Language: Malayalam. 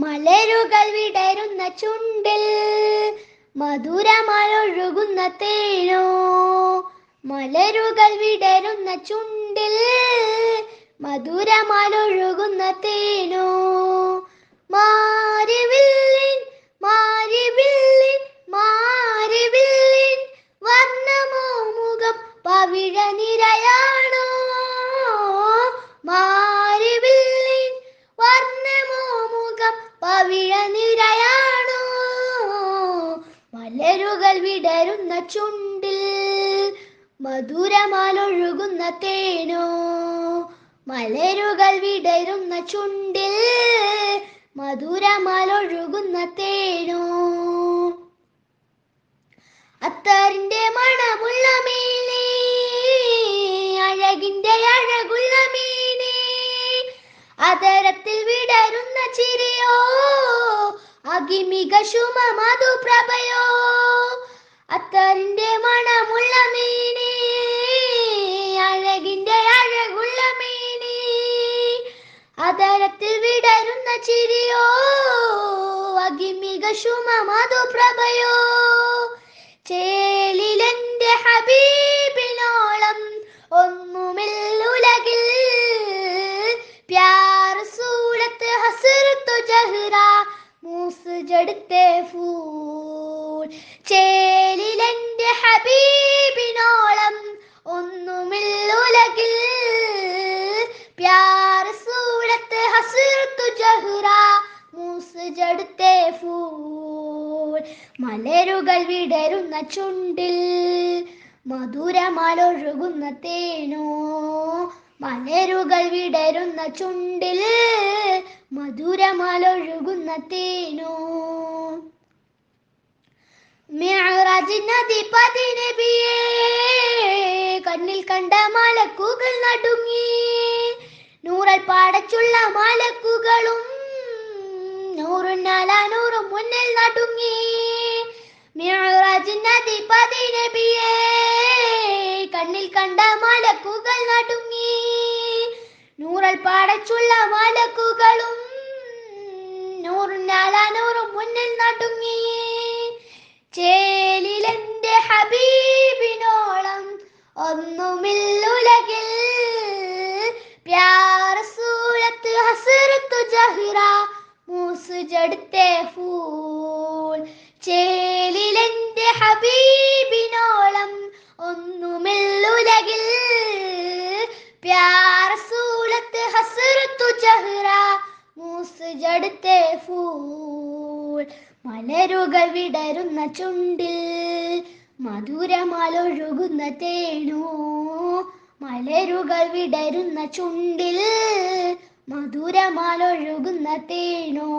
മലരുകൾ വിടരുന്ന ചുണ്ടിൽ മധുരമഴൊഴുകുന്ന തേനോ? മലരുകൾ വിടരുന്ന ചുണ്ടിൽ മധുരമഴൊഴുകുന്ന തേനോ? വിടരുന്ന ചുണ്ടിൽ മധുരമാലൊഴുകുന്ന തേനോ? മലരുകൾ വിടരുന്ന ചുണ്ടിൽ മധുരമാലൊഴുകുന്ന തേനോ? അത്തറിന്റെ മണമുള്ള മീനെ അഴകിന്റെ അഴകുള്ള മീനെ അതരത്തിൽ വിടരുന്ന ചിരിയോ? അകിമിക ശുമ മധുപ്രഭയോ അത്തറിന്റെ മണമുള്ള മീനി അഴകിന്റെ അഴകുള്ള മീനേ അതരത്തിൽ വിടരുന്ന ചിരിയോ അകിമിക ശുമ മധുപ്രഭയോ ഫൂൾ. ചേലിലെന്റെ ഹബീബിനോളം ഒന്നുമില്ലുലകിൽ. പ്യാർ ഹസരത്തു ജഹുറ മലരുകൾ വിടരുന്ന ചുണ്ടിൽ മധുരമാലൊഴുകുന്ന തേനോ. മലരുകൾ വിടരുന്ന ചുണ്ടിൽ മധുരമാലൊഴുകുന്ന തേനോ കണ്ണിൽ കണ്ട മലക്കുകൾ നടുങ്ങി. നൂറൽ പാടച്ചുള്ള മലക്കുകളും നൂറും നൂറും മുന്നിൽ നടുങ്ങി. കണ്ണിൽ കണ്ട മലക്കുകൾ നടുങ്ങി. നൂറൽ പാടച്ചുള്ള മലക്കുകളും നൂറുനാല നൂറും മുന്നിൽ നടുങ്ങി ചേലിലെന്റെ ഹബീബിനോളം ഒന്നുമില്ലുലകിൽ. ഫൂൾ. ചേലിലെന്റെ ഹബീബിനോളം മൂസ് ജടുത്തെ ഫൂൾ. മലരുകൾ വിടരുന്ന ചുണ്ടിൽ മധുരമാലൊഴുകുന്ന തേണു മലരുകൾ വിടരുന്ന ചുണ്ടിൽ മധുരമാലൊഴുകുന്ന തേനോ.